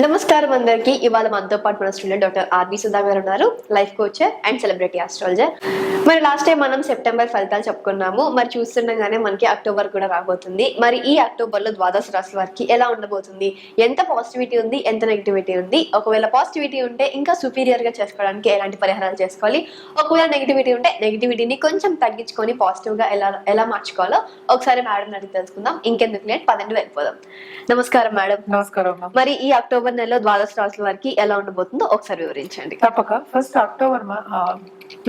నమస్కారం అందరికి. ఇవాళ మనతో పాటు మన స్టూడెంట్ డాక్టర్ ఆర్బి సుధా గారు ఉన్నారు. Life coacher and celebrity astrologer మరి లాస్ట్ టైం మనం సెప్టెంబర్ ఫలితాలు చెప్పుకున్నాము. మరి చూస్తుండగానే మనకి అక్టోబర్ కూడా రాబోతుంది. మరి ఈ అక్టోబర్లో ద్వాదశ రాశి వారికి ఎలా ఉండబోతుంది? ఎంత పాజిటివిటీ ఉంది? ఎంత నెగిటివిటీ ఉంది? ఒకవేళ పాజిటివిటీ ఉంటే ఇంకా సుపీరియర్గా చేసుకోవడానికి ఎలాంటి పరిహారాలు చేసుకోవాలి? ఒకవేళ నెగిటివిటీ ఉంటే నెగిటివిటీని కొంచెం తగ్గించుకొని పాజిటివ్గా ఎలా ఎలా మార్చుకోవాలో ఒకసారి మేడం అడిగి తెలుసుకుందాం. ఇంకెందుకు లేట్? పదండి వెళ్ళిపోదాం. నమస్కారం మేడం నమస్కారం మరి ఈ అక్టోబర్ నెలలో ద్వాదశ రాశుల వారికి ఎలా ఉండబోతుందో ఒకసారి వివరించండి. తప్పక. ఫస్ట్ అక్టోబర్ ఆ,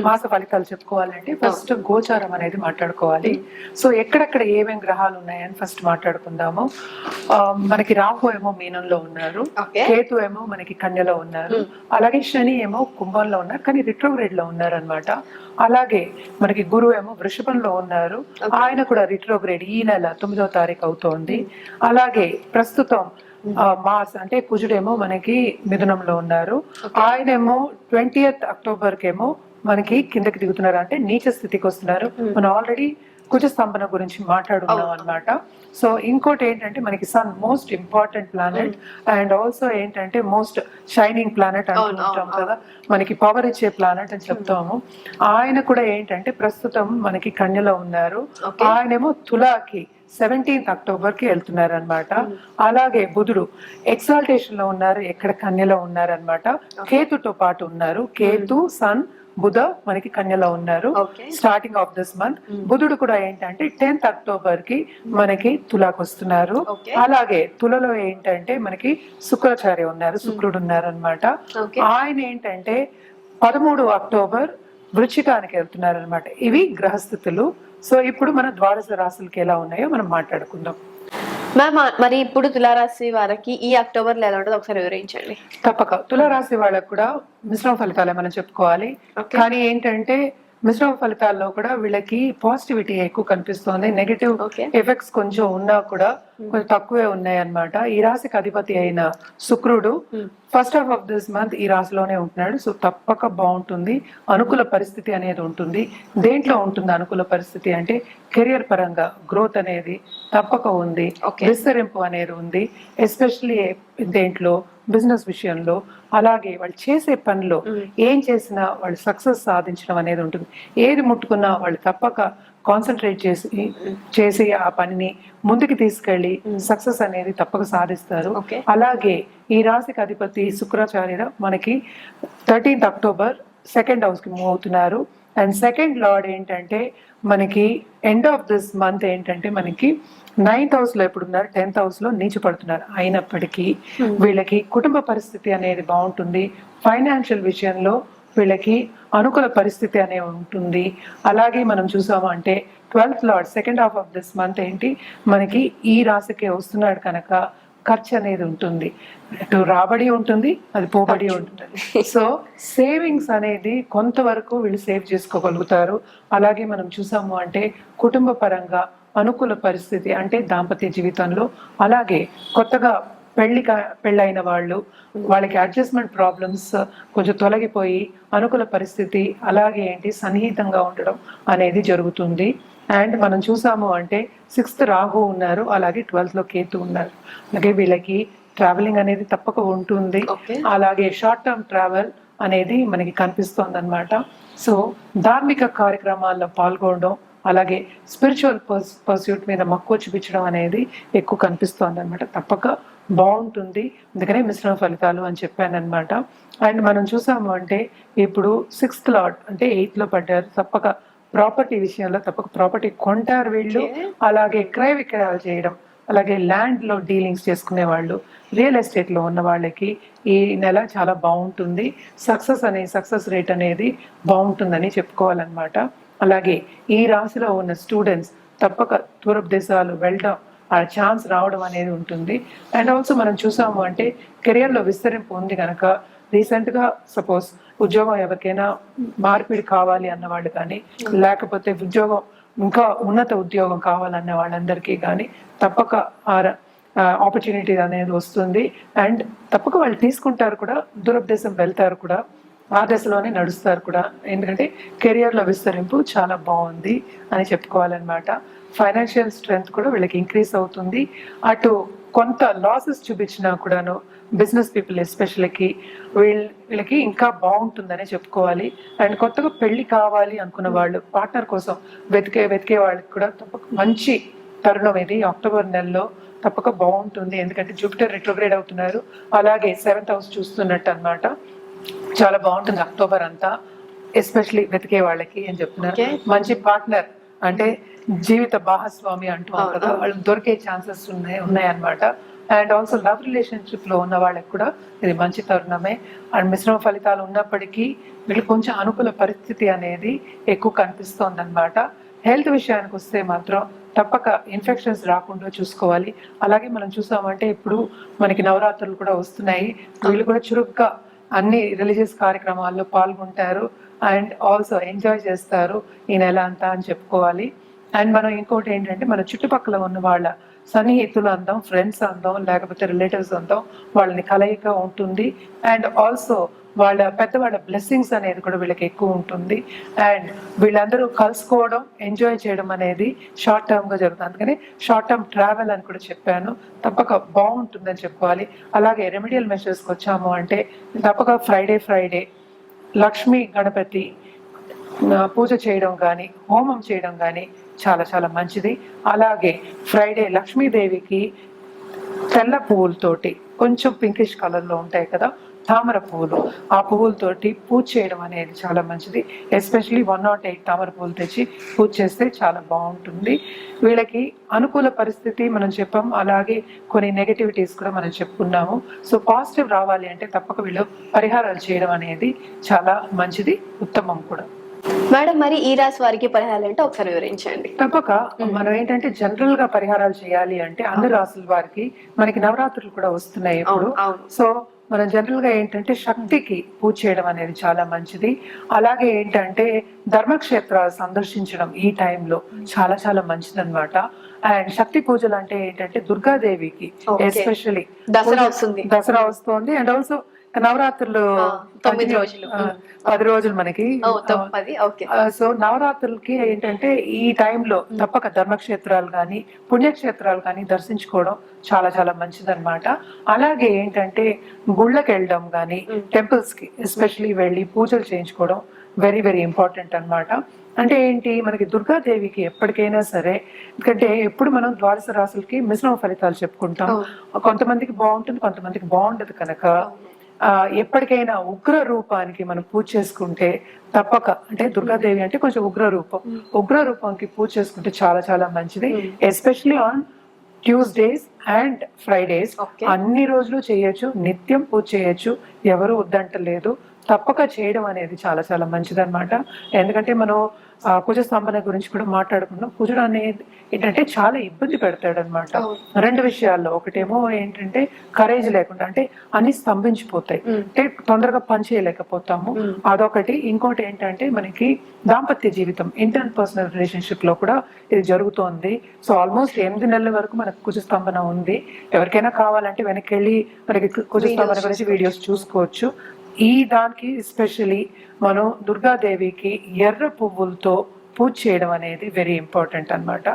మాస ఫలితాలు చెప్పుకోవాలంటే ఫస్ట్ గోచారం అనేది మాట్లాడుకోవాలి. సో ఎక్కడెక్కడ ఏమేం గ్రహాలు ఉన్నాయని ఫస్ట్ మాట్లాడుకుందాము. మనకి రాహు ఏమో మీనంలో ఉన్నారు. కేతు ఏమో మనకి కన్యలో ఉన్నారు. అలాగే శని ఏమో కుంభంలో ఉన్నారు. కానీ రిట్రోగ్రేడ్లో ఉన్నారు అనమాట అలాగే మనకి గురువు ఏమో వృషభంలో ఉన్నారు. ఆయన కూడా రిట్రోగ్రేడ్ ఈ నెల తొమ్మిదో తారీఖు అవుతోంది. అలాగే ప్రస్తుతం మాస్ అంటే కుజుడేమో మనకి మిథునంలో ఉన్నారు. ఆయనేమో ట్వంటీయత్ అక్టోబర్ కేమో మనకి కిందకి దిగుతున్నారు. అంటే నీచ స్థితికి వస్తున్నారు మనం ఆల్రెడీ కుజ స్తంభన గురించి మాట్లాడుకున్నాం అన్నమాట. సో ఇంకోటి ఏంటంటే మనకి sun most important planet and also ఏంటంటే మోస్ట్ షైనింగ్ ప్లానెట్ అంటుంటాం కదా. మనకి పవర్ ఇచ్చే ప్లానెట్ అని చెప్తాము. ఆయన కూడా ఏంటంటే ప్రస్తుతం మనకి కన్యలో ఉన్నారు. ఆయనేమో తులాకి సెవెంటీన్త్ అక్టోబర్కి వెళ్తున్నారు అనమాట అలాగే బుధుడు ఎక్సాల్టేషన్లో ఉన్నారు ఎక్కడ కన్యలో ఉన్నారు అనమాట కేతుతో పాటు ఉన్నారు. కేతు సన్ బుధ మనకి కన్యలో ఉన్నారు. స్టార్టింగ్ ఆఫ్ దిస్ మంత్ బుధుడు కూడా ఏంటంటే టెన్త్ అక్టోబర్కి మనకి తులాకు వస్తున్నారు. అలాగే తులలో ఏంటంటే మనకి శుక్రాచార్య ఉన్నారు శుక్రుడు ఉన్నారు అనమాట ఆయన ఏంటంటే పదమూడు అక్టోబర్ వృచ్చికానికి వెళ్తున్నారు అనమాట ఇవి గ్రహస్థితులు. సో ఇప్పుడు మన ద్వాదశ రాశులకి ఎలా ఉన్నాయో మనం మాట్లాడుకుందాం. మ్యామ్ మరి ఇప్పుడు తులారాశి వారికి ఈ అక్టోబర్లో ఎలా ఉంటుందో ఒకసారి వివరించండి. తప్పక. తులారాశి వాళ్ళకు కూడా మిశ్రమ ఫలితాలే మనం చెప్పుకోవాలి. కానీ ఏంటంటే మిశ్రమ ఫలితాల్లో కూడా వీళ్ళకి పాజిటివిటీ ఎక్కువ కనిపిస్తోంది. నెగటివ్ ఎఫెక్ట్స్ కొంచెం ఉన్నా కూడా కొంచెం తక్కువే ఉన్నాయి అన్నమాట ఈ రాశికి అధిపతి అయిన శుక్రుడు Hmm. First half of this month ఈ రాశిలోనే ఉంటున్నాడు. సో తప్పక బాగుంటుంది. అనుకూల పరిస్థితి అనేది ఉంటుంది. దేంట్లో ఉంటుంది అనుకూల పరిస్థితి అంటే కెరియర్ పరంగా గ్రోత్ అనేది తప్పక ఉంది. విస్తరింపు అనేది ఉంది. ఎస్పెషల్లీ దేంట్లో బిజినెస్ విషయంలో అలాగే వాళ్ళు చేసే పనిలో. ఏం చేసినా వాళ్ళు సక్సెస్ సాధించడం అనేది ఉంటుంది. ఏది ముట్టుకున్నా వాళ్ళు తప్పక కాన్సన్ట్రేట్ చేసి చేసి ఆ పనిని ముందుకు తీసుకెళ్ళి సక్సెస్ అనేది తప్పక సాధిస్తారు. అలాగే ఈ రాశికి అధిపతి శుక్రాచార్య మనకి థర్టీన్త్ అక్టోబర్ సెకండ్ హౌస్కి మూవ్ అవుతున్నారు. అండ్ సెకండ్ లార్డ్ ఏంటంటే మనకి ఎండ్ ఆఫ్ దిస్ మంత్ ఏంటంటే మనకి నైన్త్ హౌస్లో ఎప్పుడు ఉన్నారు టెన్త్ హౌస్లో నీచు పడుతున్నారు అయినప్పటికీ వీళ్ళకి కుటుంబ పరిస్థితి అనేది బాగుంటుంది. ఫైనాన్షియల్ విషయంలో వీళ్ళకి అనుకూల పరిస్థితి అనేది ఉంటుంది. అలాగే మనం చూసాము అంటే twelfth lord second half of this month ఏంటి? మనకి ఈ రాశికి వస్తున్నాడు కనుక ఖర్చు అనేది ఉంటుంది. ఇటు రాబడి ఉంటుంది అది పోబడి ఉంటుంది. సో సేవింగ్స్ అనేది కొంతవరకు వీళ్ళు సేవ్ చేసుకోగలుగుతారు. అలాగే మనం చూసాము అంటే కుటుంబ పరంగా అనుకూల పరిస్థితి అంటే దాంపత్య జీవితంలో అలాగే కొత్తగా పెళ్ళి పెళ్ళైన వాళ్ళు వాళ్ళకి అడ్జస్ట్మెంట్ ప్రాబ్లమ్స్ కొంచెం తొలగిపోయి అనుకూల పరిస్థితి అలాగే ఏంటి సన్నిహితంగా ఉండడం అనేది జరుగుతుంది. అండ్ మనం చూసాము అంటే సిక్స్త్ రాహు ఉన్నారు అలాగే ట్వెల్త్లో కేతు ఉన్నారు. అలాగే వీళ్ళకి ట్రావెలింగ్ అనేది తప్పక ఉంటుంది. అలాగే షార్ట్ టర్మ్ ట్రావెల్ అనేది మనకి కనిపిస్తోంది అనమాట సో ధార్మిక కార్యక్రమాల్లో పాల్గొనడం అలాగే స్పిరిచువల్ పర్స్యూట్ మీద మక్కువ చూపించడం అనేది ఎక్కువ కనిపిస్తోంది అనమాట తప్పక బాగుంటుంది. అందుకనే మిశ్రమ ఫలితాలు అని చెప్పాను అనమాట అండ్ మనం చూసాము అంటే ఇప్పుడు సిక్స్త్ లాట్ అంటే ఎయిత్లో పడ్డారు. తప్పక ప్రాపర్టీ విషయంలో తప్పక ప్రాపర్టీ కొంటారు వీళ్ళు. అలాగే క్రయ విక్రయాలు చేయడం అలాగే ల్యాండ్లో డీలింగ్స్ చేసుకునే వాళ్ళు రియల్ ఎస్టేట్లో ఉన్న వాళ్ళకి ఈ నెల చాలా బాగుంటుంది. సక్సెస్ అనే సక్సెస్ రేట్ అనేది బాగుంటుందని చెప్పుకోవాలన్నమాట. అలాగే ఈ రాశిలో ఉన్న స్టూడెంట్స్ తప్పక దూరపు దేశాలు వెళ్ళడం ఆ ఛాన్స్ రావడం అనేది ఉంటుంది. అండ్ ఆల్సో మనం చూసాము అంటే కెరియర్లో విస్తరింపు ఉంది కనుక రీసెంట్గా సపోజ్ ఉద్యోగం ఎవరికైనా మార్పిడి కావాలి అన్న వాళ్ళు కానీ లేకపోతే ఉద్యోగం ఇంకా ఉన్నత ఉద్యోగం కావాలన్న వాళ్ళందరికీ కానీ తప్పక ఆపర్చునిటీ అనేది వస్తుంది. అండ్ తప్పక వాళ్ళు తీసుకుంటారు కూడా దూరదేశం వెళ్తారు కూడా. ఆ దశలోనే నడుస్తారు కూడా. ఎందుకంటే కెరియర్లో విస్తరింపు చాలా బాగుంది అని చెప్పుకోవాలన్నమాట. ఫైనాన్షియల్ స్ట్రెంగ్త్ కూడా వీళ్ళకి ఇంక్రీస్ అవుతుంది. అటు కొంత లాసెస్ చూపించినా కూడాను బిజినెస్ పీపుల్ ఎస్పెషల్కి వీళ్ళ వీళ్ళకి ఇంకా బాగుంటుందనే చెప్పుకోవాలి. అండ్ కొత్తగా పెళ్ళి కావాలి అనుకున్న వాళ్ళు పార్ట్నర్ కోసం వెతికే వెతికే వాళ్ళకి కూడా తప్పక మంచి తరుణం ఇది. అక్టోబర్ నెలలో తప్పక బాగుంటుంది. ఎందుకంటే జూపిటర్ రిట్రోగ్రేడ్ అవుతున్నారు. అలాగే సెవెంత్ హౌస్ చూస్తున్నట్టు అనమాట చాలా బాగుంటుంది అక్టోబర్ అంతా ఎస్పెషలీ వెతికే వాళ్ళకి అని చెప్తున్నారు. మంచి పార్ట్నర్. అంటే జీవిత భాగస్వామి అంటూ. కదా వాళ్ళు దొరికే ఛాన్సెస్ ఉన్నాయి ఉన్నాయన్నమాట. అండ్ ఆల్సో లవ్ రిలేషన్షిప్లో ఉన్న వాళ్ళకి కూడా ఇది మంచి తరుణమే. అండ్ మిశ్రమ ఫలితాలు ఉన్నప్పటికీ వీళ్ళు కొంచెం అనుకూల పరిస్థితి అనేది ఎక్కువ కనిపిస్తోంది అనమాట హెల్త్ విషయానికి వస్తే మాత్రం తప్పక ఇన్ఫెక్షన్స్ రాకుండా చూసుకోవాలి. అలాగే మనం చూసామంటే ఇప్పుడు మనకి నవరాత్రులు కూడా వస్తున్నాయి. వీళ్ళు కూడా చురుగ్గా అన్ని రిలీజియస్ కార్యక్రమాల్లో పాల్గొంటారు అండ్ ఆల్సో ఎంజాయ్ చేస్తారు ఈ నెల అంతా అని చెప్పుకోవాలి. అండ్ మనం ఇంకోటి ఏంటంటే మన చుట్టుపక్కల ఉన్న వాళ్ళ సన్నిహితులు అందం ఫ్రెండ్స్ అందం లేకపోతే రిలేటివ్స్ అందాం వాళ్ళని కలయిక ఉంటుంది. అండ్ ఆల్సో వాళ్ళ పెద్దవాళ్ళ బ్లెస్సింగ్స్ అనేది కూడా వీళ్ళకి ఎక్కువ ఉంటుంది. అండ్ వీళ్ళందరూ కలుసుకోవడం ఎంజాయ్ చేయడం అనేది షార్ట్ టర్మ్గా జరుగుతుంది. అందుకని షార్ట్ టర్మ్ ట్రావెల్ అని కూడా చెప్పాను. తప్పక బాగుంటుందని చెప్పుకోవాలి. అలాగే రెమెడియల్ మెషర్స్కి వచ్చాము అంటే తప్పక ఫ్రైడే ఫ్రైడే లక్ష్మీ గణపతి పూజ చేయడం కానీ హోమం చేయడం కానీ చాలా చాలా మంచిది. అలాగే ఫ్రైడే లక్ష్మీదేవికి తెల్ల పువ్వులతోటి కొంచెం పింకిష్ కలర్లో ఉంటాయి కదా తామర పువ్వులు. ఆ పువ్వులతోటి పూజ చేయడం అనేది చాలా మంచిది. ఎస్పెషలీ వన్ నాట్ ఎయిట్ తామర పువ్వులు తెచ్చి పూజ చేస్తే చాలా బాగుంటుంది. వీళ్ళకి అనుకూల పరిస్థితి మనం చెప్పాం. అలాగే కొన్ని నెగటివిటీస్ కూడా మనం చెప్పుకున్నాము. సో పాజిటివ్ రావాలి అంటే తప్పక వీళ్ళు పరిహారాలు చేయడం అనేది చాలా మంచిది ఉత్తమం కూడా. మేడం మరి ఈ రాశి వారికి పరిహారాలు అంటే ఒకసారి వివరించండి. తప్పక. మనం ఏంటంటే జనరల్గా పరిహారాలు చేయాలి అంటే అన్ని రాసుల వారికి మనకి నవరాత్రులు కూడా వస్తున్నాయి ఇప్పుడు సో మనం జనరల్గా ఏంటంటే శక్తికి పూజ చేయడం అనేది చాలా మంచిది. అలాగే ఏంటంటే ధర్మక్షేత్రాలు సందర్శించడం ఈ టైంలో చాలా చాలా మంచిది అనమాట అండ్ శక్తి పూజలు అంటే ఏంటంటే దుర్గాదేవికి Okay. ఎస్పెషల్లీ దసరా వస్తుంది. దసరా వస్తుంది. అండ్ ఆల్సో నవరాత్రులు తొమ్మిది రోజులు. పది రోజులు మనకి. సో నవరాత్రులకి ఏంటంటే ఈ టైంలో తప్పక ధర్మక్షేత్రాలు కానీ పుణ్యక్షేత్రాలు కానీ దర్శించుకోవడం చాలా చాలా మంచిదన్నమాట. అలాగే ఏంటంటే గుళ్ళకి వెళ్ళడం కానీ టెంపుల్స్కి ఎస్పెషలీ వెళ్ళి పూజలు చేయించుకోవడం వెరీ వెరీ ఇంపార్టెంట్ అన్నమాట. అంటే ఏంటి మనకి దుర్గాదేవికి ఎప్పటికైనా సరే ఎందుకంటే ఎప్పుడు మనం ద్వాదశ రాసులకి మిశ్రమ ఫలితాలు చెప్పుకుంటాం. కొంతమందికి బాగుంటుంది కొంతమందికి బాగుండదు కనుక ఎప్పటికైనా ఉగ్ర రూపానికి మనం పూజ చేసుకుంటే తప్పక. అంటే దుర్గాదేవి అంటే కొంచెం ఉగ్ర రూపం. ఉగ్ర రూపానికి పూజ చేసుకుంటే చాలా చాలా మంచిది. Especially on Tuesdays and Fridays. అన్ని రోజులు చేయొచ్చు. నిత్యం పూజ చేయొచ్చు. ఎవరు వద్దంటలేదు. తప్పక చేయడం అనేది చాలా చాలా మంచిది అనమాట ఎందుకంటే మనం కుజ స్తంభన గురించి కూడా మాట్లాడుకున్నాం కుజుడు అనేది ఏంటంటే చాలా ఇబ్బంది పెడతాడు అనమాట రెండు విషయాల్లో. ఒకటేమో ఏంటంటే కరేజ్ లేకుండా అంటే అన్ని స్తంభించిపోతాయి. అంటే తొందరగా పని చేయలేకపోతాము. అదొకటి. ఇంకోటి ఏంటంటే మనకి దాంపత్య జీవితం ఇంటర్ పర్సనల్ రిలేషన్షిప్లో కూడా ఇది జరుగుతోంది. సో ఆల్మోస్ట్ ఎనిమిది నెలల వరకు మనకు కుజ స్తంభన ఉంది. ఎవరికైనా కావాలంటే వెనక్కి వెళ్ళి మనకి కుజ స్తంభన గురించి వీడియోస్ చూసుకోవచ్చు. ఈ దానికి ఎస్పెషలీ మనం దుర్గాదేవికి ఎర్ర పువ్వులతో పూజ చేయడం అనేది వెరీ ఇంపార్టెంట్ అన్నమాట.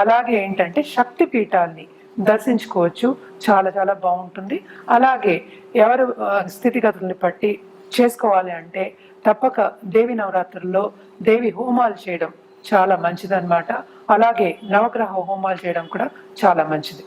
అలాగే ఏంటంటే శక్తి పీఠాల్ని దర్శించుకోవచ్చు. చాలా చాలా బాగుంటుంది. అలాగే ఎవరు స్థితిగతుల్ని బట్టి చేసుకోవాలి అంటే తప్పక దేవి నవరాత్రుల్లో దేవి హోమాలు చేయడం చాలా మంచిదన్నమాట. అలాగే నవగ్రహ హోమాలు చేయడం కూడా చాలా మంచిది.